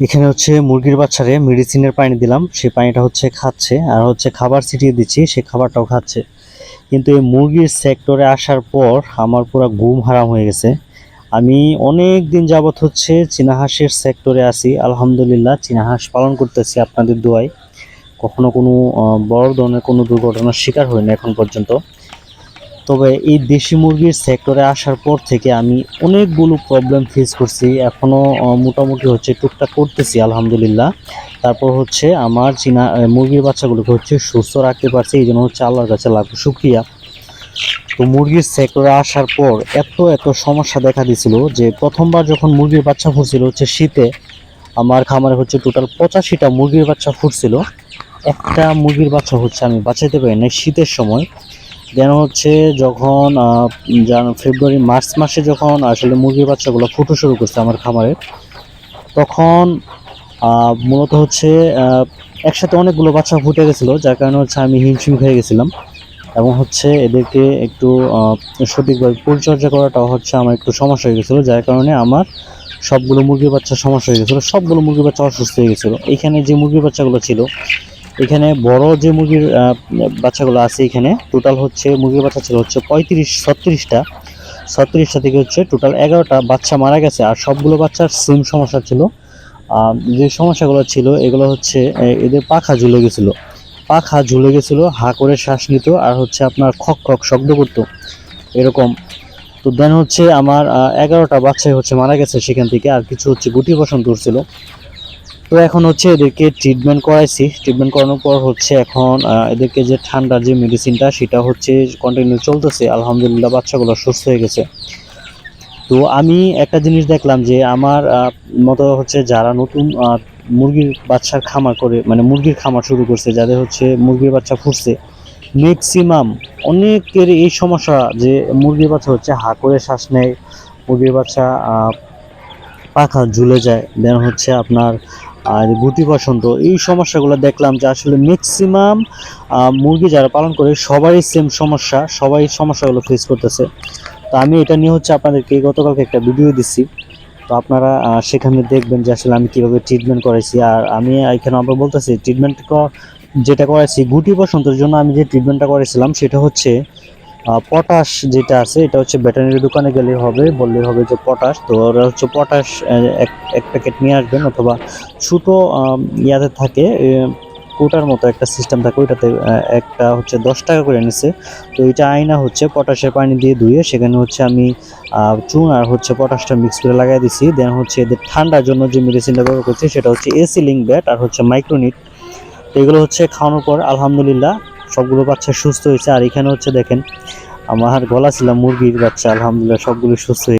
এখানে হচ্ছে মুরগির বাচ্চারে মেডিসিনের পানি দিলাম। সেই পানিটা হচ্ছে খাচ্ছে। আর হচ্ছে খাবার ছিটিয়ে দিচ্ছি, সে খাবারটাও খাচ্ছে। কিন্তু এই মুরগির সেক্টরে আসার পর আমার পুরো ঘুম হারাম হয়ে গেছে। আমি অনেক দিন যাবত হচ্ছে চীনা হাঁসের সেক্টরে আছি। আলহামদুলিল্লাহ চীনা হাঁস পালন করতেছি আপনাদের দোয়ায়। কখনো কোনো বড় ধরনের কোনো দুর্ঘটনার শিকার হয়নি এখন পর্যন্ত। তবে এই দেশি মুরগির সেক্টরে আসার পর থেকে আমি অনেকগুলো প্রবলেম ফেস করছি। এখনও মোটামুটি হচ্ছে টুকটাক করতেছি, আলহামদুলিল্লাহ। তারপর হচ্ছে আমার চীনা মুরগির বাচ্চাগুলোকে হচ্ছে সুস্থ রাখতে পারছি, এই জন্য হচ্ছে আল্লাহর কাছে লাগবে শুক্রিয়া। তো মুরগির সেক্টরে আসার পর এত এত সমস্যা দেখা দিছিল যে প্রথমবার যখন মুরগির বাচ্চা ফুটছিল হচ্ছে শীতে, আমার খামারে হচ্ছে টোটাল পঁচাশিটা মুরগির বাচ্চা ফুটছিল। একটা মুরগির বাচ্চা হচ্ছে আমি বাঁচাইতে পারি না শীতের সময়। দেন হচ্ছে যখন ফেব্রুয়ারি মার্চ মাসে যখন আসলে মুরগির বাচ্চাগুলো ফুটো শুরু করছে আমার খামারে, তখন মূলত হচ্ছে একসাথে অনেকগুলো বাচ্চা ফুটে গেছিল, যার কারণে হচ্ছে আমি হিমশিম খেয়ে গেছিলাম। এবং হচ্ছে এদেরকে একটু সঠিকভাবে পরিচর্যা করাটাও হচ্ছে আমার একটু সমস্যা হয়ে গেছিল, যার কারণে আমার সবগুলো মুরগির বাচ্চা সমস্যা হয়ে গেছিল, সবগুলো মুরগির বাচ্চা অসুস্থ হয়ে গেছিল। এখানে যে মুরগির বাচ্চাগুলো ছিল এখানে বড় যে মুরগির বাচ্চাগুলো আছে এখানে টোটাল হচ্ছে, মুরগির বাচ্চা ছিল হচ্ছে পঁয়ত্রিশ, ছত্রিশটা। ছত্রিশটা থেকে হচ্ছে টোটাল এগারোটা বাচ্চা মারা গেছে, আর সবগুলো বাচ্চার সেম সমস্যা ছিল। যে সমস্যাগুলো ছিল, এগুলো হচ্ছে এদের পাখা ঝুলে গেছিল। পাখা ঝুলে গেছিল, হা করে শ্বাস নিত, আর হচ্ছে আপনার খক খক শব্দ করতো, এরকম। তো দেন হচ্ছে আমার এগারোটা বাচ্চাই হচ্ছে মারা গেছে সেখান থেকে, আর কিছু হচ্ছে গুটি বসন্ত উঠছিল। তো এখন হচ্ছে এদেরকে ট্রিটমেন্ট করাইছি। ট্রিটমেন্ট করানোর পর হচ্ছে এখন এদেরকে যে ঠান্ডার যে মেডিসিনটা সেটা হচ্ছে কন্টিনিউ চলতেছে। আলহামদুলিল্লাহ বাচ্চাগুলো সুস্থ হয়ে গেছে। তো আমি একটা জিনিস দেখলাম যে আমার মতো হচ্ছে যারা নতুন মুরগির বাচ্চার খামার করে মানে মুরগির খামার শুরু করছে, যাদের হচ্ছে মুরগির বাচ্চা ফুটছে ম্যাক্সিমাম অনেকের এই সমস্যা যে মুরগির বাচ্চা হচ্ছে হা করে শ্বাস নেয়, মুরগির বাচ্চা পাখা ঝুলে যায়। দেন হচ্ছে আপনার আর গুটি বসন্ত, এই সমস্যাগুলো দেখলাম যে আসলে ম্যাক্সিমাম মুরগি যারা পালন করে সবারই সেম সমস্যা, সবাই সমস্যাগুলো ফেস করতেছে। তো আমি এটা নিয়ে হচ্ছে আপনাদেরকে গতকালকে একটা ভিডিও দিচ্ছি তো আপনারা সেখানে দেখবেন যে আসলে আমি কীভাবে ট্রিটমেন্ট করেছি আর আমি এখানে আবার বলতেছি ট্রিটমেন্ট যেটা করেছি গুটি বসন্তের জন্য আমি যে ট্রিটমেন্টটা করেছিলাম সেটা হচ্ছে পটাশ যেটা আছে, এটা হচ্ছে ব্যাটারি দোকানে গেলে হবে বললে হবে যে পটাশ। তো ওরা হচ্ছে পটাশ এক প্যাকেট নিয়ে আসবেন অথবা ছোটো ইয়াতে থাকে কোটার মতো একটা সিস্টেম থাকে, ওইটাতে একটা হচ্ছে দশ টাকা করে নিচ্ছে তো এটা আয়না হচ্ছে পটাশের পানি দিয়ে ধুয়ে, সেখানে হচ্ছে আমি চুন আর হচ্ছে পটাশটা মিক্স করে লাগাই দিছি। দেন হচ্ছে এদের ঠান্ডার জন্য যে মেডিসিনটা ব্যবহার করছি, সেটা হচ্ছে এসি লিঙ্ক ব্যাট আর হচ্ছে মাইক্রোনিট এগুলো হচ্ছে খাওয়ানোর পর, আলহামদুলিল্লাহ সবগুলো বাচ্চা সুস্থ হয়েছে। আর এখানে হচ্ছে দেখেন, আমার গলা ছিল মুরগির বাচ্চা, আলহামদুলিল্লাহ সবগুলো সুস্থ হয়েছে